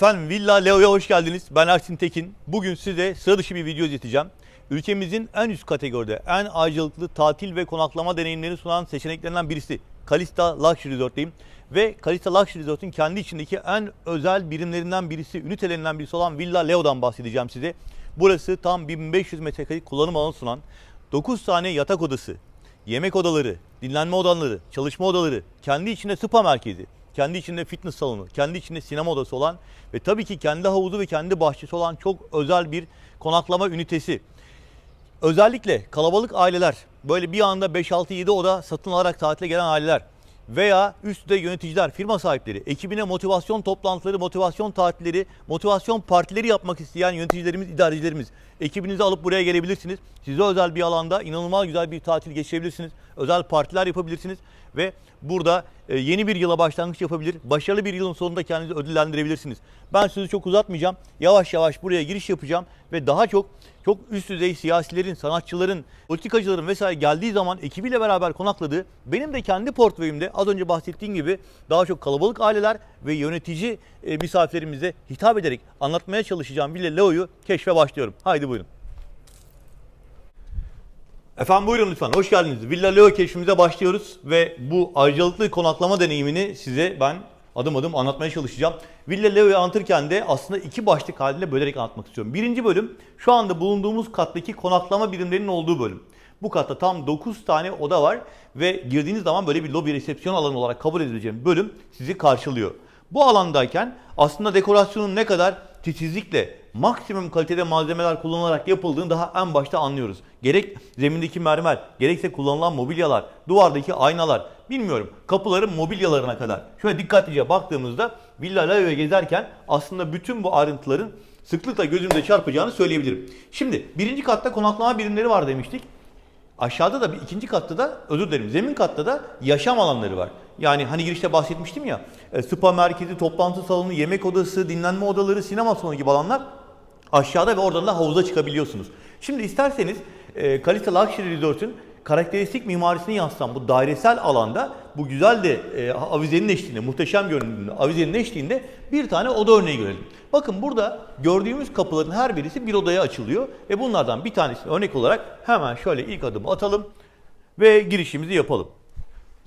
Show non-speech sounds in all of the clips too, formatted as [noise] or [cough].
Efendim Villa Leo'ya hoş geldiniz. Ben Ersin Tekin. Bugün size sıra dışı bir video izleteceğim. Ülkemizin en üst kategoride, en ayrıcalıklı tatil ve konaklama deneyimlerini sunan seçeneklerinden birisi. Kalista Luxury Resort'tayım. Ve Kalista Luxury Resort'un kendi içindeki en özel birimlerinden birisi, ünitelerinden birisi olan Villa Leo'dan bahsedeceğim size. Burası tam 1500 metrekarelik kullanım alanı sunan 9 tane yatak odası, yemek odaları, dinlenme odaları, çalışma odaları, kendi içinde spa merkezi, kendi içinde fitness salonu, kendi içinde sinema odası olan ve tabii ki kendi havuzu ve kendi bahçesi olan çok özel bir konaklama ünitesi. Özellikle kalabalık aileler, böyle bir anda 5-6-7 oda satın alarak tatile gelen aileler veya üst düzey yöneticiler, firma sahipleri, ekibine motivasyon toplantıları, motivasyon tatilleri, motivasyon partileri yapmak isteyen yöneticilerimiz, idarecilerimiz. Ekibinizi alıp buraya gelebilirsiniz. Size özel bir alanda inanılmaz güzel bir tatil geçirebilirsiniz. Özel partiler yapabilirsiniz ve burada e, yeni bir yıla başlangıç yapabilir. Başarılı bir yılın sonunda kendinizi ödüllendirebilirsiniz. Ben sözü çok uzatmayacağım. Yavaş yavaş buraya giriş yapacağım ve daha çok çok üst düzey siyasilerin, sanatçıların, politikacıların vesaire geldiği zaman ekibiyle beraber konakladığı benim de kendi portföyümde az önce bahsettiğim gibi daha çok kalabalık aileler ve yönetici e, misafirlerimize hitap ederek anlatmaya çalışacağım Villa Leo'yu keşfe başlıyorum. Haydi buyurun. Efendim buyurun lütfen. Hoş geldiniz. Villa Leo keşfimize başlıyoruz ve bu ayrıcalıklı konaklama deneyimini size ben adım adım anlatmaya çalışacağım. Villa Leo'yu anlatırken de aslında iki başlık halinde bölerek anlatmak istiyorum. Birinci bölüm şu anda bulunduğumuz kattaki konaklama birimlerinin olduğu bölüm. Bu katta tam 9 tane oda var ve girdiğiniz zaman böyle bir lobi resepsiyon alanı olarak kabul edileceğim bölüm sizi karşılıyor. Bu alandayken aslında dekorasyonun ne kadar titizlikle maksimum kalitede malzemeler kullanılarak yapıldığını daha en başta anlıyoruz. Gerek zemindeki mermer, gerekse kullanılan mobilyalar, duvardaki aynalar, bilmiyorum kapıların mobilyalarına kadar. Şöyle dikkatlice baktığımızda Villa Leo'ya gezerken aslında bütün bu ayrıntıların sıklıkla gözümüze çarpacağını söyleyebilirim. Şimdi birinci katta konaklama birimleri var demiştik. Aşağıda da bir ikinci katta da özür dilerim zemin katta da yaşam alanları var. Yani hani girişte bahsetmiştim ya e, spa merkezi, toplantı salonu, yemek odası, dinlenme odaları, sinema salonu gibi alanlar aşağıda ve oradan da havuza çıkabiliyorsunuz. Şimdi isterseniz e, Kalita Luxury Resort'un karakteristik mimarisini yansıtan bu dairesel alanda bu güzel de e, avizenin eşliğinde, muhteşem görünümlü avizenin eşliğinde bir tane oda örneği görelim. Bakın burada gördüğümüz kapıların her birisi bir odaya açılıyor ve bunlardan bir tanesini örnek olarak hemen şöyle ilk adımı atalım ve girişimizi yapalım.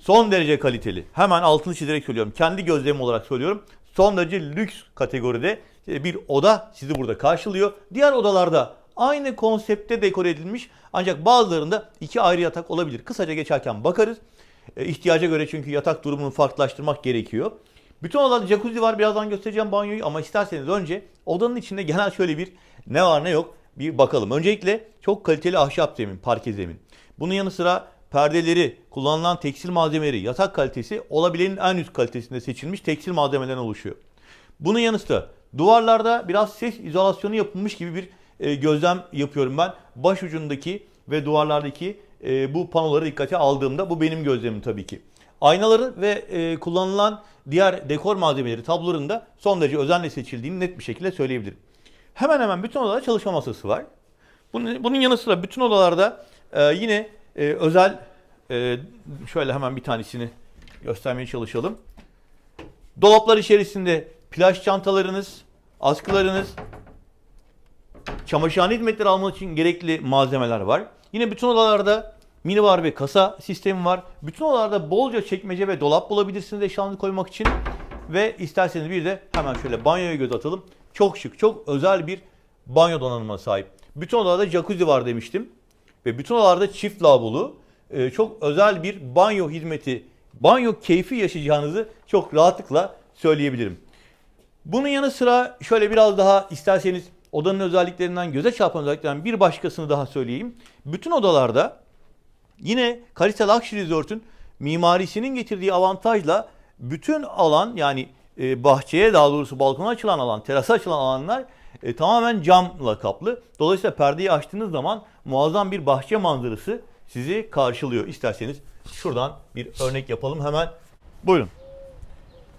Son derece kaliteli. Hemen altını çizerek söylüyorum. Kendi gözlemim olarak söylüyorum. Son derece lüks kategoride e, bir oda sizi burada karşılıyor. Diğer odalarda aynı konsepte dekore edilmiş ancak bazılarında iki ayrı yatak olabilir. Kısaca geçerken bakarız. E, ihtiyaca göre çünkü yatak durumunu farklılaştırmak gerekiyor. Bütün odalarda jacuzzi var. Birazdan göstereceğim banyoyu ama isterseniz önce odanın içinde genel şöyle bir ne var ne yok bir bakalım. Öncelikle çok kaliteli ahşap zemin, parke zemin. Bunun yanı sıra perdeleri, kullanılan tekstil malzemeleri, yatak kalitesi olabilenin en üst kalitesinde seçilmiş tekstil malzemelerden oluşuyor. Bunun yanı sıra duvarlarda biraz ses izolasyonu yapılmış gibi bir e, gözlem yapıyorum ben. Baş ucundaki ve duvarlardaki e, bu panoları dikkate aldığımda bu benim gözlemim tabii ki. Aynaları ve e, kullanılan diğer dekor malzemeleri tabloların da son derece özenle seçildiğini net bir şekilde söyleyebilirim. Hemen hemen bütün odalarda çalışma masası var. Bunun, bunun yanı sıra bütün odalarda e, yine e, özel e, şöyle hemen bir tanesini göstermeye çalışalım. Dolaplar içerisinde plaj çantalarınız, askılarınız, çamaşırhane hizmetleri almak için gerekli malzemeler var. Yine bütün odalarda mini bar ve kasa sistemi var. Bütün odalarda bolca çekmece ve dolap bulabilirsiniz eşyalarınızı koymak için. Ve isterseniz bir de hemen şöyle banyoya göz atalım. Çok şık, çok özel bir banyo donanımına sahip. Bütün odalarda jacuzzi var demiştim. Ve bütün odalarda çift lavabolu, e, çok özel bir banyo hizmeti, banyo keyfi yaşayacağınızı çok rahatlıkla söyleyebilirim. Bunun yanı sıra şöyle biraz daha isterseniz odanın özelliklerinden, göze çarpan özelliklerinden bir başkasını daha söyleyeyim. Bütün odalarda yine Kalita Luxury Resort'un mimarisinin getirdiği avantajla bütün alan yani e, bahçeye daha doğrusu balkona açılan alan, terasa açılan alanlar e, tamamen camla kaplı. Dolayısıyla perdeyi açtığınız zaman muazzam bir bahçe manzarası sizi karşılıyor. İsterseniz şuradan bir örnek yapalım hemen. Buyurun.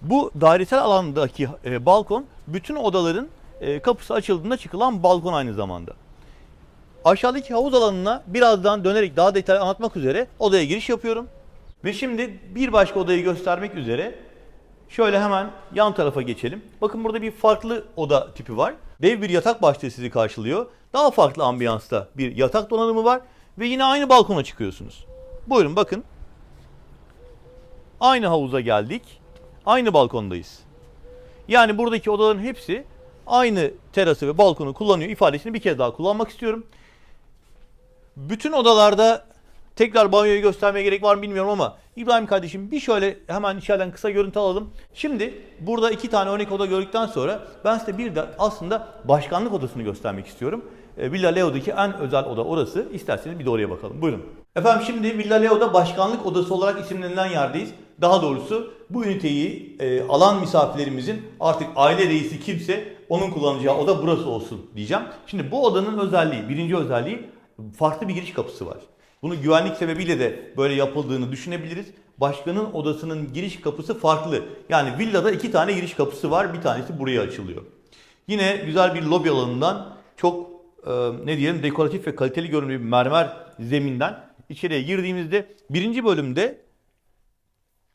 Bu dairesel alandaki e, balkon bütün odaların e, kapısı açıldığında çıkılan balkon aynı zamanda. Aşağıdaki havuz alanına birazdan dönerek daha detaylı anlatmak üzere odaya giriş yapıyorum. Ve şimdi bir başka odayı göstermek üzere Şöyle hemen yan tarafa geçelim. Bakın burada bir farklı oda tipi var. Dev bir yatak başlığı sizi karşılıyor. Daha farklı ambiyansta bir yatak donanımı var. Ve yine aynı balkona çıkıyorsunuz. Buyurun bakın. Aynı havuza geldik. Aynı balkondayız. Yani buradaki odaların hepsi aynı terası ve balkonu kullanıyor ifadesini bir kez daha kullanmak istiyorum. Bütün odalarda tekrar banyoyu göstermeye gerek var mı bilmiyorum ama İbrahim kardeşim bir şöyle hemen içeriden kısa görüntü alalım. Şimdi burada iki tane örnek oda gördükten sonra ben size bir de aslında başkanlık odasını göstermek istiyorum. E, Villa Leo'daki en özel oda orası. İsterseniz bir de oraya bakalım. Buyurun. Efendim şimdi Villa Leo'da başkanlık odası olarak isimlenilen yerdeyiz. Daha doğrusu bu üniteyi e, alan misafirlerimizin artık aile reisi kimse onun kullanacağı oda burası olsun diyeceğim. Şimdi bu odanın özelliği, birinci özelliği farklı bir giriş kapısı var. Bunu güvenlik sebebiyle de böyle yapıldığını düşünebiliriz. Başkanın odasının giriş kapısı farklı. Yani villada iki tane giriş kapısı var. Bir tanesi buraya açılıyor. Yine güzel bir lobi alanından çok e, ne diyelim dekoratif ve kaliteli görünümlü bir mermer zeminden içeriye girdiğimizde birinci bölümde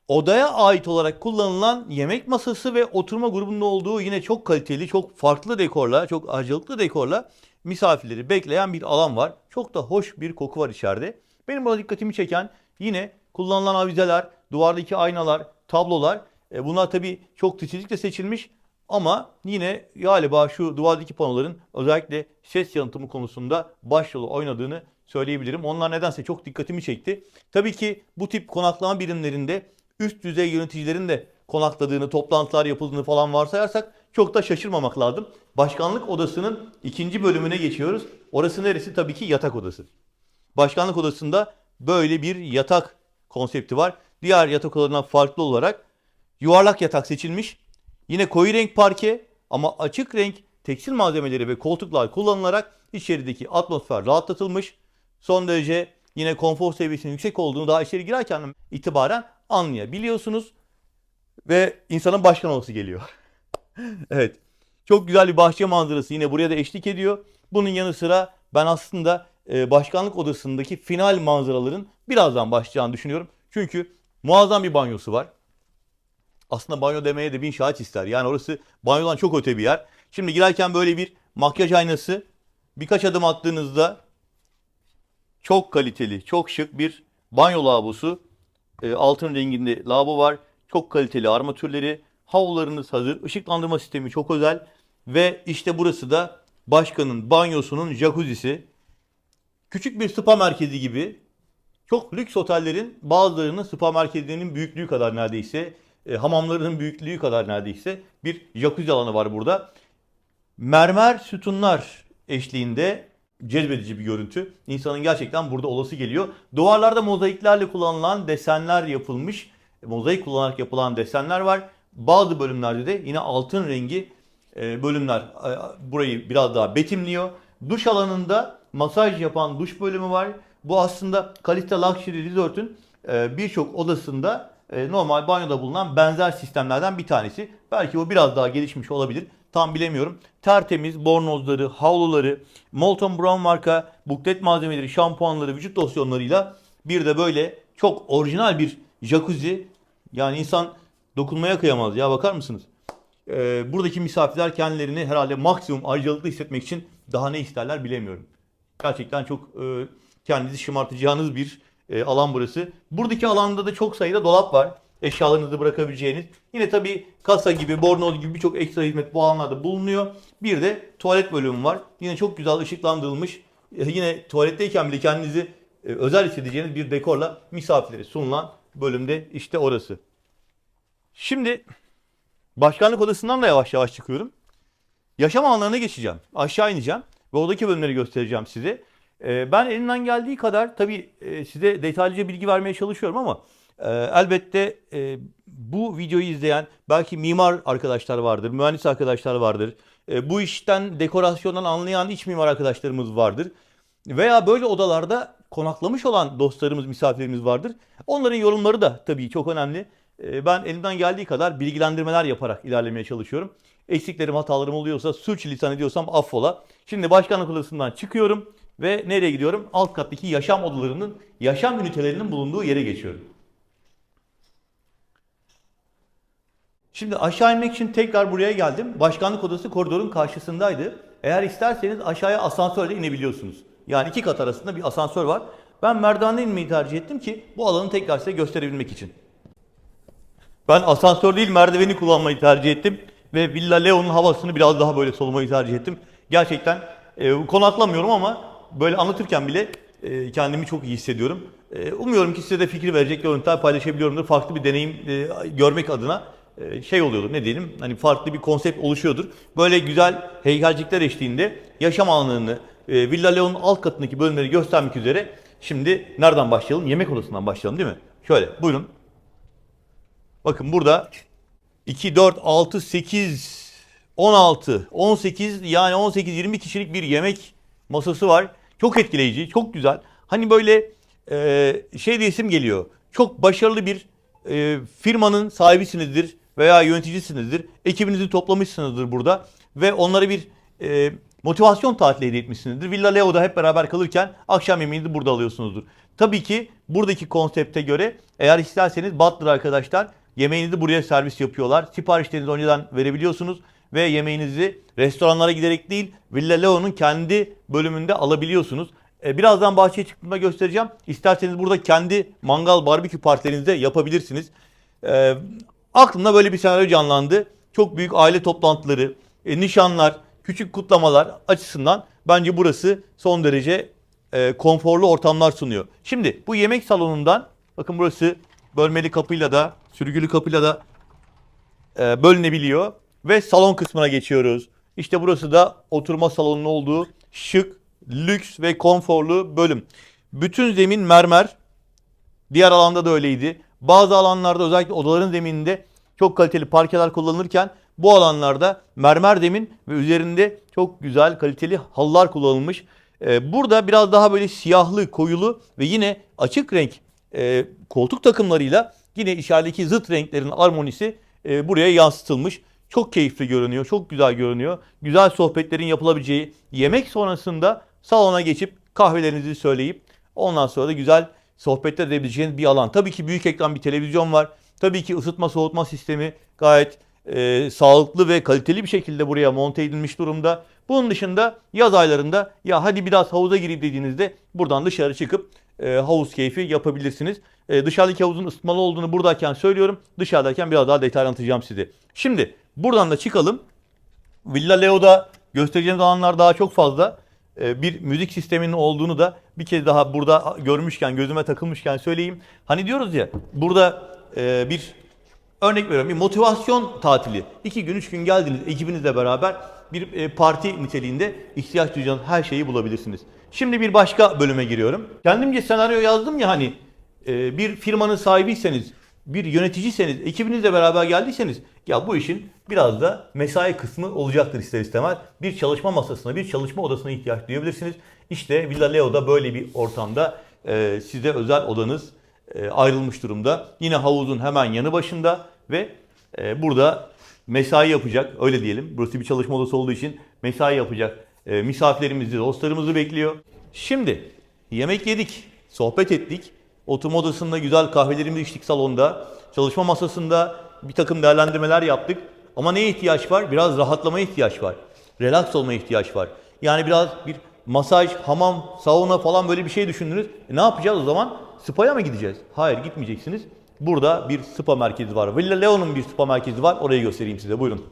odaya ait olarak kullanılan yemek masası ve oturma grubunda olduğu yine çok kaliteli, çok farklı dekorla, çok acılıklı dekorla misafirleri bekleyen bir alan var. Çok da hoş bir koku var içeride. Benim burada dikkatimi çeken yine kullanılan avizeler, duvardaki aynalar, tablolar. E, bunlar tabii çok titizlikle seçilmiş ama yine galiba şu duvardaki panoların özellikle ses yalıtımı konusunda başrolü oynadığını söyleyebilirim. Onlar nedense çok dikkatimi çekti. Tabii ki bu tip konaklama birimlerinde üst düzey yöneticilerin de konakladığını, toplantılar yapıldığını falan varsayarsak çok da şaşırmamak lazım. Başkanlık odasının ikinci bölümüne geçiyoruz. Orası neresi? Tabii ki yatak odası. Başkanlık odasında böyle bir yatak konsepti var. Diğer yatak odalarından farklı olarak yuvarlak yatak seçilmiş. Yine koyu renk parke ama açık renk tekstil malzemeleri ve koltuklar kullanılarak içerideki atmosfer rahatlatılmış. Son derece yine konfor seviyesinin yüksek olduğunu daha içeri girerken itibaren anlayabiliyorsunuz. Ve insanın başkan olması geliyor. [laughs] evet. Çok güzel bir bahçe manzarası yine buraya da eşlik ediyor. Bunun yanı sıra ben aslında e, başkanlık odasındaki final manzaraların birazdan başlayacağını düşünüyorum. Çünkü muazzam bir banyosu var. Aslında banyo demeye de bin şahit ister. Yani orası banyodan çok öte bir yer. Şimdi girerken böyle bir makyaj aynası. Birkaç adım attığınızda çok kaliteli, çok şık bir banyo lavabosu. E, altın renginde lavabo var. Çok kaliteli armatürleri. Havlularınız hazır. Işıklandırma sistemi çok özel. Ve işte burası da başkanın banyosunun jacuzzi'si. Küçük bir spa merkezi gibi. Çok lüks otellerin bazılarının spa merkezlerinin büyüklüğü kadar neredeyse, e, hamamlarının büyüklüğü kadar neredeyse bir jacuzzi alanı var burada. Mermer sütunlar eşliğinde cezbedici bir görüntü. İnsanın gerçekten burada olası geliyor. Duvarlarda mozaiklerle kullanılan desenler yapılmış. Mozaik kullanarak yapılan desenler var. Bazı bölümlerde de yine altın rengi e, bölümler e, burayı biraz daha betimliyor. Duş alanında masaj yapan duş bölümü var. Bu aslında Kalista Luxury Resort'un e, birçok odasında normal banyoda bulunan benzer sistemlerden bir tanesi. Belki o biraz daha gelişmiş olabilir. Tam bilemiyorum. Tertemiz bornozları, havluları, Molton Brown marka buklet malzemeleri, şampuanları, vücut losyonlarıyla bir de böyle çok orijinal bir jacuzzi. Yani insan dokunmaya kıyamaz ya bakar mısınız? Ee, buradaki misafirler kendilerini herhalde maksimum ayrıcalıklı hissetmek için daha ne isterler bilemiyorum. Gerçekten çok e, kendinizi şımartacağınız bir e, alan burası. Buradaki alanda da çok sayıda dolap var. Eşyalarınızı bırakabileceğiniz. Yine tabii kasa gibi, bornoz gibi birçok ekstra hizmet bu alanlarda bulunuyor. Bir de tuvalet bölümü var. Yine çok güzel ışıklandırılmış. E, yine tuvaletteyken bile kendinizi e, özel hissedeceğiniz bir dekorla misafirlere sunulan bölümde işte orası. Şimdi başkanlık odasından da yavaş yavaş çıkıyorum. Yaşam alanlarına geçeceğim. Aşağı ineceğim ve oradaki bölümleri göstereceğim size. Ee, ben elimden geldiği kadar tabii e, size detaylıca bilgi vermeye çalışıyorum ama e, elbette e, bu videoyu izleyen belki mimar arkadaşlar vardır, mühendis arkadaşlar vardır. Bu işten, dekorasyondan anlayan iç mimar arkadaşlarımız vardır. Veya böyle odalarda konaklamış olan dostlarımız, misafirlerimiz vardır. Onların yorumları da tabii çok önemli. Ee, ben elimden geldiği kadar bilgilendirmeler yaparak ilerlemeye çalışıyorum. Eksiklerim, hatalarım oluyorsa, sürçülisan ediyorsam affola. Şimdi başkanlık odasından çıkıyorum ve nereye gidiyorum? Alt kattaki yaşam odalarının, yaşam ünitelerinin bulunduğu yere geçiyorum. Şimdi aşağı inmek için tekrar buraya geldim. Başkanlık odası koridorun karşısındaydı. Eğer isterseniz aşağıya asansörle inebiliyorsunuz. Yani iki kat arasında bir asansör var. Ben merdivenden inmeyi tercih ettim ki bu alanı tekrar size gösterebilmek için. Ben asansör değil merdiveni kullanmayı tercih ettim. Ve Villa Leo'nun havasını biraz daha böyle solumayı tercih ettim. Gerçekten e, konaklamıyorum ama böyle anlatırken bile e, kendimi çok iyi hissediyorum. E, umuyorum ki size de fikir verecek görüntüler paylaşabiliyorumdur. Farklı bir deneyim e, görmek adına e, şey oluyordur ne diyelim hani farklı bir konsept oluşuyordur. Böyle güzel heykelcikler eşliğinde yaşam alanını e, Villa Leo'nun alt katındaki bölümleri göstermek üzere şimdi nereden başlayalım? Yemek odasından başlayalım değil mi? Şöyle buyurun. Bakın burada 2, 4, 6, 8, 16, 18 yani 18-20 kişilik bir yemek masası var. Çok etkileyici, çok güzel. Hani böyle e, şey diye isim geliyor. Çok başarılı bir e, firmanın sahibisinizdir veya yöneticisinizdir. Ekibinizi toplamışsınızdır burada ve onlara bir e, motivasyon tatili hediye etmişsinizdir. Villa Leo'da hep beraber kalırken akşam yemeğinizi burada alıyorsunuzdur. Tabii ki buradaki konsepte göre eğer isterseniz Butler arkadaşlar yemeğinizi buraya servis yapıyorlar. Siparişlerinizi önceden verebiliyorsunuz ve yemeğinizi restoranlara giderek değil Villa Leo'nun kendi bölümünde alabiliyorsunuz. E, Birazdan bahçeye çıktığımda göstereceğim. İsterseniz burada kendi mangal barbekü partilerinizi de yapabilirsiniz. E, aklımda böyle bir senaryo canlandı. Çok büyük aile toplantıları, e, nişanlar, küçük kutlamalar açısından bence burası son derece e, konforlu ortamlar sunuyor. Şimdi bu yemek salonundan bakın burası bölmeli kapıyla da sürgülü kapıyla da e, bölünebiliyor ve salon kısmına geçiyoruz. İşte burası da oturma salonunun olduğu şık, lüks ve konforlu bölüm. Bütün zemin mermer. Diğer alanda da öyleydi. Bazı alanlarda özellikle odaların zemininde çok kaliteli parkeler kullanılırken bu alanlarda mermer zemin ve üzerinde çok güzel kaliteli halılar kullanılmış. Ee, burada biraz daha böyle siyahlı, koyulu ve yine açık renk e, koltuk takımlarıyla yine içerideki zıt renklerin armonisi e, buraya yansıtılmış. Çok keyifli görünüyor, çok güzel görünüyor. Güzel sohbetlerin yapılabileceği, yemek sonrasında salona geçip kahvelerinizi söyleyip ondan sonra da güzel sohbetler edebileceğiniz bir alan. Tabii ki büyük ekran bir televizyon var. Tabii ki ısıtma soğutma sistemi gayet e, sağlıklı ve kaliteli bir şekilde buraya monte edilmiş durumda. Bunun dışında yaz aylarında ya hadi biraz havuza gireyim dediğinizde buradan dışarı çıkıp e, havuz keyfi yapabilirsiniz. E, dışarıdaki havuzun ısıtmalı olduğunu buradayken söylüyorum. Dışarıdayken biraz daha detaylı anlatacağım size. Şimdi buradan da çıkalım. Villa Leo'da göstereceğimiz alanlar daha çok fazla. Ee, Bir müzik sisteminin olduğunu da bir kez daha burada görmüşken, gözüme takılmışken söyleyeyim. Hani diyoruz ya burada e, bir örnek veriyorum bir motivasyon tatili. İki gün, üç gün geldiniz ekibinizle beraber bir e, parti niteliğinde ihtiyaç duyacağınız her şeyi bulabilirsiniz. Şimdi bir başka bölüme giriyorum. Kendimce senaryo yazdım ya hani e, bir firmanın sahibiyseniz, bir yöneticiyseniz, ekibinizle beraber geldiyseniz ya bu işin biraz da mesai kısmı olacaktır ister istemez. Bir çalışma masasına, bir çalışma odasına ihtiyaç duyabilirsiniz. İşte Villa Leo'da böyle bir ortamda e, size özel odanız ayrılmış durumda. Yine havuzun hemen yanı başında ve e, burada mesai yapacak, öyle diyelim. Burası bir çalışma odası olduğu için mesai yapacak e, misafirlerimizi, dostlarımızı bekliyor. Şimdi yemek yedik, sohbet ettik. Oturma odasında güzel kahvelerimizi içtik salonda. Çalışma masasında bir takım değerlendirmeler yaptık. Ama neye ihtiyaç var? Biraz rahatlamaya ihtiyaç var. Relax olmaya ihtiyaç var. Yani biraz bir masaj, hamam, sauna falan böyle bir şey düşündünüz. E ne yapacağız o zaman? Spa'ya mı gideceğiz? Hayır gitmeyeceksiniz. Burada bir spa merkezi var. Villa Leo'nun bir spa merkezi var. Orayı göstereyim size. Buyurun.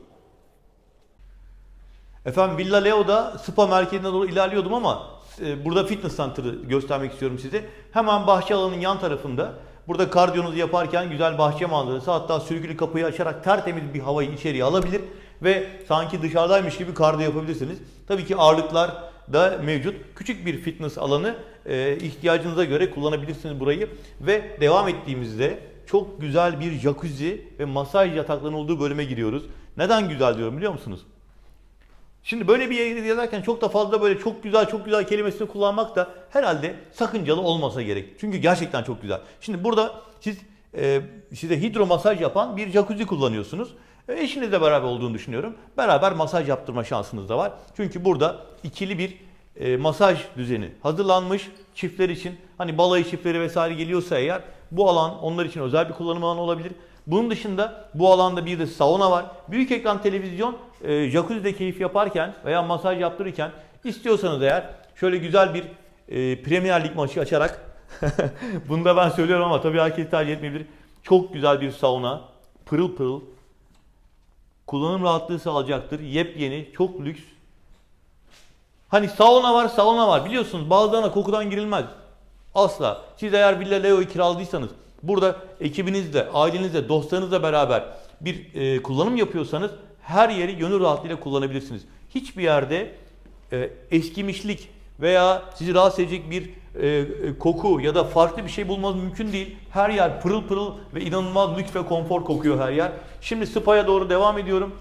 Efendim Villa Leo'da spa merkezine doğru ilerliyordum ama e, burada fitness center'ı göstermek istiyorum size. Hemen bahçe alanının yan tarafında burada kardiyonuzu yaparken güzel bahçe manzarası hatta sürgülü kapıyı açarak tertemiz bir havayı içeriye alabilir ve sanki dışarıdaymış gibi kardiyo yapabilirsiniz. Tabii ki ağırlıklar da mevcut. Küçük bir fitness alanı e, ihtiyacınıza göre kullanabilirsiniz burayı ve devam ettiğimizde çok güzel bir jacuzzi ve masaj yataklarının olduğu bölüme giriyoruz. Neden güzel diyorum biliyor musunuz? Şimdi böyle bir yere yazarken çok da fazla böyle çok güzel çok güzel kelimesini kullanmak da herhalde sakıncalı olmasa gerek. Çünkü gerçekten çok güzel. Şimdi burada siz e, size hidromasaj yapan bir jacuzzi kullanıyorsunuz. E, eşinizle beraber olduğunu düşünüyorum. Beraber masaj yaptırma şansınız da var. Çünkü burada ikili bir e, masaj düzeni hazırlanmış çiftler için. Hani balayı çiftleri vesaire geliyorsa eğer bu alan onlar için özel bir kullanım alanı olabilir. Bunun dışında bu alanda bir de sauna var. Büyük ekran televizyon e, jacuzzi'de keyif yaparken veya masaj yaptırırken istiyorsanız eğer şöyle güzel bir e, Premier Lig maçı açarak [laughs] bunu da ben söylüyorum ama tabii herkes tercih etmeyebilir. Çok güzel bir sauna. Pırıl pırıl. Kullanım rahatlığı sağlayacaktır. Yepyeni, çok lüks. Hani sauna var, sauna var. Biliyorsunuz bazılarına kokudan girilmez. Asla. Siz eğer Villa Leo'yu kiraladıysanız, burada ekibinizle, ailenizle, dostlarınızla beraber bir e, kullanım yapıyorsanız her yeri gönül rahatlığıyla kullanabilirsiniz. Hiçbir yerde e, eskimişlik veya sizi rahatsız edecek bir e, e, koku ya da farklı bir şey bulmanız mümkün değil. Her yer pırıl pırıl ve inanılmaz lüks ve konfor kokuyor her yer. Şimdi spa'ya doğru devam ediyorum.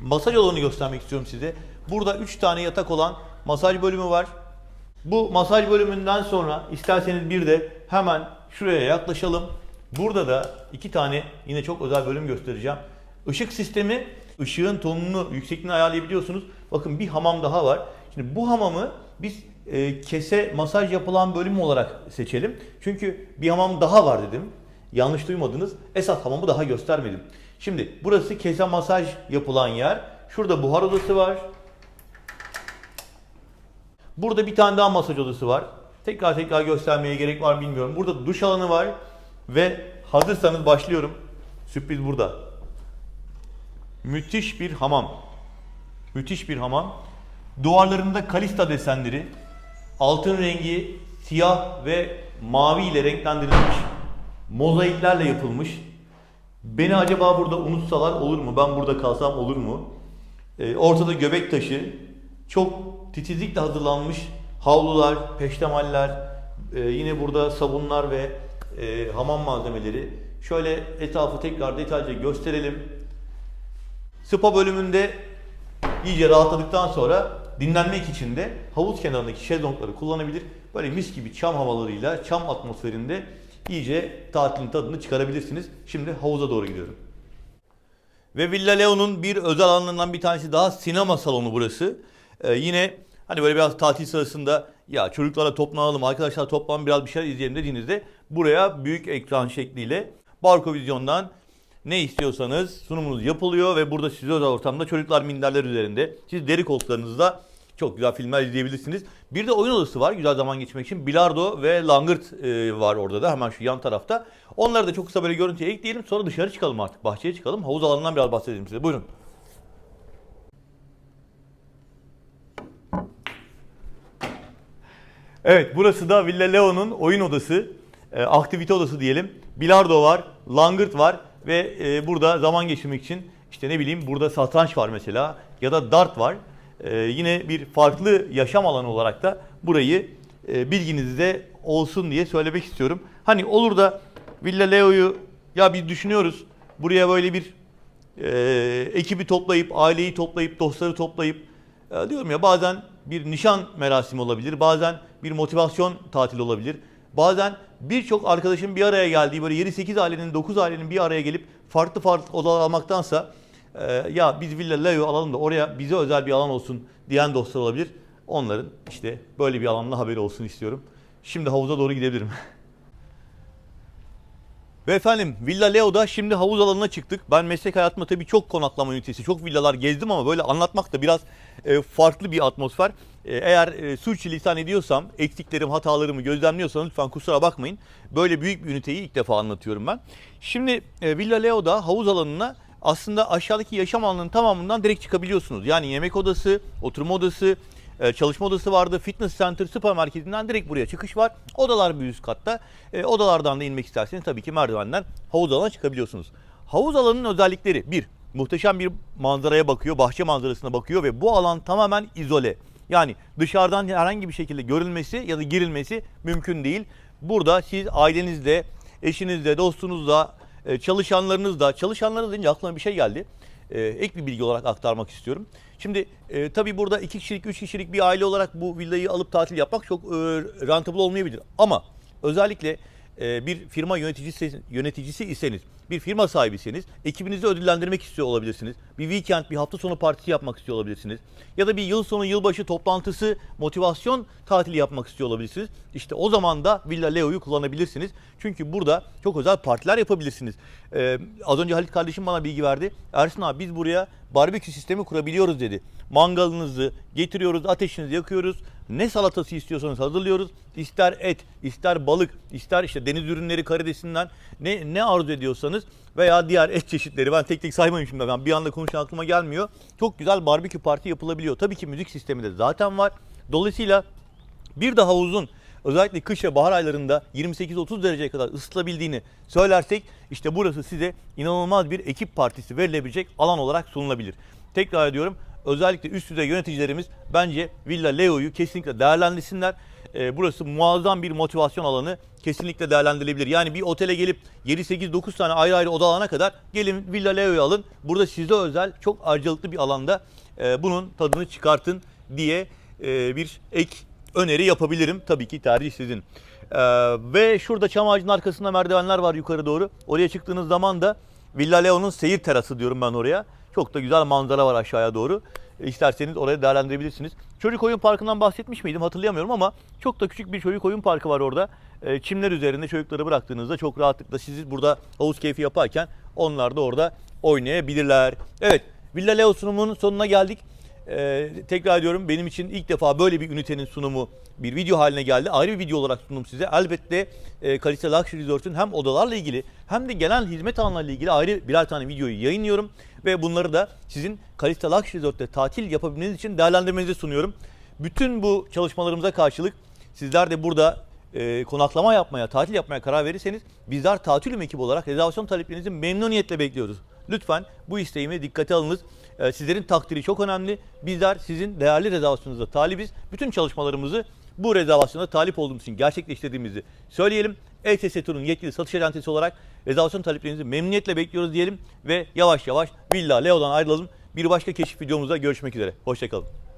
Masaj alanını göstermek istiyorum size. Burada 3 tane yatak olan masaj bölümü var. Bu masaj bölümünden sonra isterseniz bir de hemen şuraya yaklaşalım. Burada da iki tane yine çok özel bölüm göstereceğim. Işık sistemi, ışığın tonunu, yüksekliğini ayarlayabiliyorsunuz. Bakın bir hamam daha var. Şimdi bu hamamı biz e, kese masaj yapılan bölüm olarak seçelim. Çünkü bir hamam daha var dedim. Yanlış duymadınız. Esas hamamı daha göstermedim. Şimdi burası kese masaj yapılan yer. Şurada buhar odası var. Burada bir tane daha masaj odası var. Tekrar tekrar göstermeye gerek var bilmiyorum. Burada duş alanı var ve hazırsanız başlıyorum. Sürpriz burada. Müthiş bir hamam. Müthiş bir hamam. Duvarlarında kalista desenleri, altın rengi siyah ve mavi ile renklendirilmiş, mozaiklerle yapılmış. Beni acaba burada unutsalar olur mu? Ben burada kalsam olur mu? Ee, ortada göbek taşı, çok titizlikle hazırlanmış havlular, peştemaller, e, yine burada sabunlar ve e, hamam malzemeleri. Şöyle etrafı tekrar detaylıca gösterelim. Spa bölümünde iyice rahatladıktan sonra dinlenmek için de havuz kenarındaki şezlongları kullanabilir. Böyle mis gibi çam havalarıyla, çam atmosferinde iyice tatilin tadını çıkarabilirsiniz. Şimdi havuza doğru gidiyorum. Ve Villa Leo'nun bir özel alanlarından bir tanesi daha sinema salonu burası. Ee, yine hani böyle biraz tatil sırasında ya çocuklarla toplanalım, arkadaşlar toplanalım biraz bir şeyler izleyelim dediğinizde buraya büyük ekran şekliyle Barco Vizyon'dan ne istiyorsanız sunumunuz yapılıyor ve burada size özel ortamda çocuklar minderler üzerinde siz deri koltuklarınızda çok güzel filmler izleyebilirsiniz. Bir de oyun odası var güzel zaman geçirmek için. Bilardo ve langırt e, var orada da hemen şu yan tarafta. Onları da çok kısa böyle görüntüye ekleyelim sonra dışarı çıkalım artık. Bahçeye çıkalım. Havuz alanından biraz bahsedelim size. Buyurun. Evet burası da Villa Leo'nun oyun odası, e, aktivite odası diyelim. Bilardo var, langırt var ve e, burada zaman geçirmek için işte ne bileyim burada satranç var mesela ya da dart var. E, yine bir farklı yaşam alanı olarak da burayı e, bilginizde olsun diye söylemek istiyorum. Hani olur da Villa Leo'yu ya biz düşünüyoruz buraya böyle bir e, ekibi toplayıp, aileyi toplayıp, dostları toplayıp e, diyorum ya bazen bir nişan merasimi olabilir, bazen bir motivasyon tatili olabilir. Bazen birçok arkadaşın bir araya geldiği böyle 7-8 ailenin 9 ailenin bir araya gelip farklı farklı odalar almaktansa e, ya biz Villa Leo alalım da oraya bize özel bir alan olsun diyen dostlar olabilir. Onların işte böyle bir alanla haberi olsun istiyorum. Şimdi havuza doğru gidebilirim. [laughs] Ve efendim Villa Leo'da şimdi havuz alanına çıktık. Ben meslek hayatımda tabii çok konaklama ünitesi, çok villalar gezdim ama böyle anlatmak da biraz e, farklı bir atmosfer. E, eğer e, sürçülisan ediyorsam, eksiklerim, hatalarımı gözlemliyorsanız lütfen kusura bakmayın. Böyle büyük bir üniteyi ilk defa anlatıyorum ben. Şimdi e, Villa Leo'da havuz alanına aslında aşağıdaki yaşam alanının tamamından direkt çıkabiliyorsunuz. Yani yemek odası, oturma odası, e, çalışma odası vardı. Fitness Center spa merkezinden direkt buraya çıkış var. Odalar bir üst katta. E, odalardan da inmek isterseniz tabii ki merdivenden havuz alanına çıkabiliyorsunuz. Havuz alanının özellikleri bir, muhteşem bir manzaraya bakıyor, bahçe manzarasına bakıyor ve bu alan tamamen izole. Yani dışarıdan herhangi bir şekilde görülmesi ya da girilmesi mümkün değil. Burada siz ailenizle, eşinizle, dostunuzla, e, çalışanlarınızla, çalışanlarınız deyince aklıma bir şey geldi. E, ek bir bilgi olarak aktarmak istiyorum. Şimdi e, tabii burada iki kişilik, üç kişilik bir aile olarak bu villayı alıp tatil yapmak çok e, rentable olmayabilir. Ama özellikle e, bir firma yöneticisi yöneticisi iseniz, bir firma sahibiyseniz ekibinizi ödüllendirmek istiyor olabilirsiniz. Bir weekend, bir hafta sonu partisi yapmak istiyor olabilirsiniz. Ya da bir yıl sonu, yılbaşı toplantısı, motivasyon tatili yapmak istiyor olabilirsiniz. İşte o zaman da Villa Leo'yu kullanabilirsiniz. Çünkü burada çok özel partiler yapabilirsiniz. Ee, az önce Halit kardeşim bana bilgi verdi. Ersin abi biz buraya barbekü sistemi kurabiliyoruz dedi. Mangalınızı getiriyoruz, ateşinizi yakıyoruz. Ne salatası istiyorsanız hazırlıyoruz. İster et, ister balık, ister işte deniz ürünleri karidesinden ne ne arzu ediyorsanız veya diğer et çeşitleri. Ben tek tek saymayayım şimdi. Ben bir anda konuşan aklıma gelmiyor. Çok güzel barbekü parti yapılabiliyor. Tabii ki müzik sistemi de zaten var. Dolayısıyla bir daha uzun özellikle kış ve bahar aylarında 28-30 dereceye kadar ısıtılabildiğini söylersek işte burası size inanılmaz bir ekip partisi verilebilecek alan olarak sunulabilir. Tekrar ediyorum özellikle üst düzey yöneticilerimiz bence Villa Leo'yu kesinlikle değerlendirsinler. Ee, burası muazzam bir motivasyon alanı kesinlikle değerlendirilebilir. Yani bir otele gelip 7-8-9 tane ayrı ayrı oda alana kadar gelin Villa Leo'yu alın. Burada size özel çok ayrıcalıklı bir alanda e, bunun tadını çıkartın diye e, bir ek öneri yapabilirim. Tabii ki tercih sizin. Ee, ve şurada çam ağacının arkasında merdivenler var yukarı doğru. Oraya çıktığınız zaman da Villa Leo'nun seyir terası diyorum ben oraya. Çok da güzel manzara var aşağıya doğru. İsterseniz oraya değerlendirebilirsiniz. Çocuk oyun parkından bahsetmiş miydim hatırlayamıyorum ama çok da küçük bir çocuk oyun parkı var orada. E, Çimler üzerinde çocukları bıraktığınızda çok rahatlıkla sizi burada havuz keyfi yaparken onlar da orada oynayabilirler. Evet Villa Leo sunumunun sonuna geldik. Ee, tekrar ediyorum benim için ilk defa böyle bir ünitenin sunumu bir video haline geldi. Ayrı bir video olarak sundum size. Elbette e, Kalite Luxury Resort'un hem odalarla ilgili hem de genel hizmet alanlarıyla ilgili ayrı birer tane videoyu yayınlıyorum. Ve bunları da sizin Kalite Luxury Resort'ta tatil yapabilmeniz için değerlendirmenizi sunuyorum. Bütün bu çalışmalarımıza karşılık sizler de burada e, konaklama yapmaya, tatil yapmaya karar verirseniz bizler tatil ekibi olarak rezervasyon taleplerinizi memnuniyetle bekliyoruz. Lütfen bu isteğimi dikkate alınız. E, sizlerin takdiri çok önemli. Bizler sizin değerli rezervasyonunuza talibiz. Bütün çalışmalarımızı bu rezervasyona talip olduğumuz için gerçekleştirdiğimizi söyleyelim. ETS Tur'un yetkili satış acentesi olarak rezervasyon taleplerinizi memnuniyetle bekliyoruz diyelim ve yavaş yavaş Villa Leo'dan ayrılalım. Bir başka keşif videomuzda görüşmek üzere. Hoşçakalın.